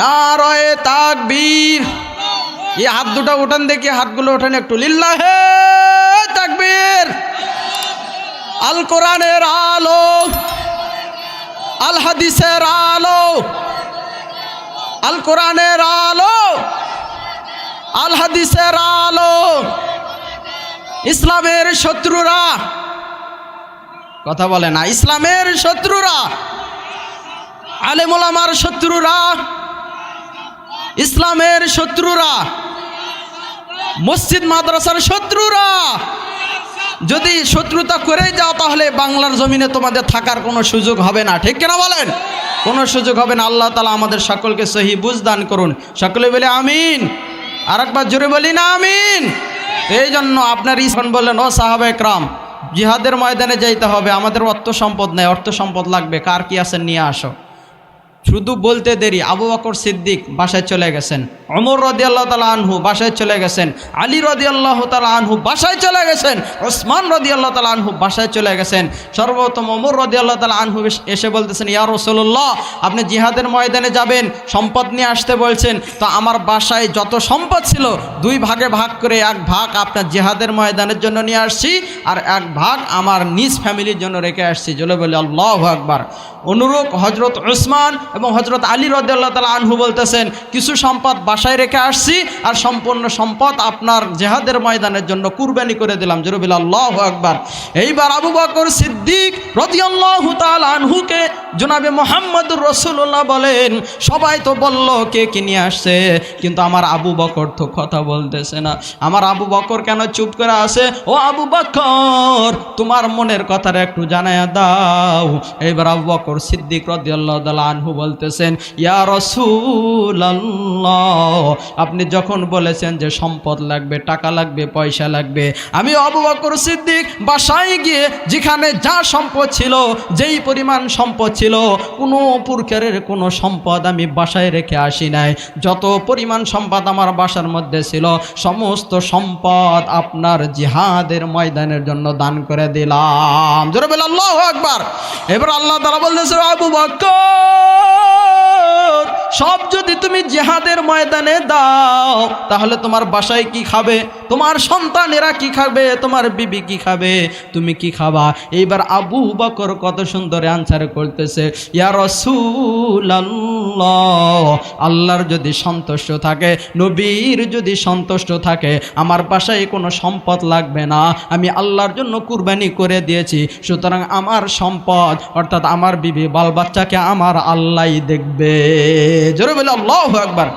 নারয়ে তাকবীর। এই হাত দুটো উঠান দেখি, হাতগুলো ওঠান একটু। লিল্লাহে তাকবীর। আল কোরআনের আলো, আল হাদিসের আলো, আল কোরআনের আলো, আল হাদিসের আলো। ইসলামের শত্রুরা, কথা বলে না, ইসলামের শত্রুরা আলেমুলামার শত্রুরা। ইসলামের শত্রুরা, মসজিদ মাদ্রাসার শত্রুরা। যদি শত্রুতা করে যাও তাহলে বাংলার জমিনে তোমাদের থাকার কোনো সুযোগ হবে না। ঠিক কিনা বলেন? কোনো সুযোগ হবে না। আল্লাহ তালা আমাদের সকলকে সহি বুঝদান করুন। সকলে বলে আমিন। আর একবার জোরে বলি না, আমিন। এই জন্য আপনার ইসন বললেন, ও সাহাবে একরাম, জিহাদের ময়দানে যাইতে হবে। আমাদের অর্থ সম্পদ নেই, অর্থ সম্পদ লাগবে। কার কি আছেন নিয়ে আসো? শুধু বলতে দেরি, আবু বকর সিদ্দিক বাসায় চলে গেছেন। অমর রদি আল্লাহ তালা আনহু বাসায় চলে গেছেন। আলী রদি আল্লাহ তালা আনহু বাসায় চলে গেছেন। ওসমান রদি আল্লাহ তালা আনহু বাসায় চলে গেছেন। সর্বপ্রথম অমর রদি আল্লাহ তালা আনহু এস- বলতেছেন, ইয়া রসুল্লাহ আপনি জিহাদের ময়দানে যাবেন, সম্পদ নিয়ে আসতে বলছেন। তো আমার বাসায় যত সম্পদ ছিল, দুই ভাগে ভাগ করে এক ভাগ আপনার জিহাদের ময়দানের জন্য নিয়ে আসছি আর এক ভাগ আমার নিজ ফ্যামিলির জন্য রেখে আসছি। জলে বলে, আল্লাহ আকবার। অনুরূপ হজরত উসমান এবং হজরত আলী রদাল্লাহ তালা আনহু বলতেছেন, কিছু সম্পদ বাসায় রেখে আসছি আর সম্পূর্ণ সম্পদ আপনার জেহাদের ময়দানের জন্য কুরবানি করে দিলাম। জরুবিল আল্লাহ আকবার। এইবার আবু বকর সিদ্দিক রদিয়াল্লাহ তাল আনহুকে জনাবে মোহাম্মদুর রসুল্লাহ বলেন, সবাই তো বলল কে কি নিয়ে আসছে, কিন্তু আমার আবু বকর তো কথা বলতেছে না। আমার আবু বকর কেন চুপ করে আছে? ও আবু বকর, তোমার মনের কথাটা একটু জানায়া দাও। এইবার আবু বকর সিদ্দিক রদিয়াল্লাহ আনহু বলতেছেন, ইয়া রসুল আপনি যখন বলেছেন যে সম্পদ লাগবে, টাকা লাগবে, পয়সা লাগবে, আমি আবু বকর সিদ্দিক বাসায় গিয়ে যেখানে যা সম্পদ ছিল, যেই পরিমাণ সম্পদ ছিল, কোনো পুরকারের কোনো সম্পদ আমি বাসায় রেখে আসি নাই। যত পরিমাণ সম্পদ আমার বাসার মধ্যে ছিল, সমস্ত সম্পদ আপনার জিহাদের ময়দানের জন্য দান করে দিলাম। জোরে আল্লাহ একবার এবার আল্লাহ তারা বলতেছে, আবু বকর সব যদি তুমি জেহাদের ময়দানে দাও, তাহলে তোমার বাসায় কি খাবে? তোমার সন্তানেরা কি খাবে? তোমার বিবি কি খাবে? তুমি কি খাবা? এইবার আবু বকর কত সুন্দর আনসার করতেছে, ইয়া আল্লাহর যদি সন্তুষ্ট থাকে, নবীর যদি সন্তুষ্ট থাকে, আমার বাসায় কোনো সম্পদ লাগবে না। আমি আল্লাহর জন্য কুরবানি করে দিয়েছি, সুতরাং আমার সম্পদ, অর্থাৎ আমার বিবি, বাল বাচ্চাকে আমার আল্লাহ দেখবে। জোরে বলে আল্লাহ একবার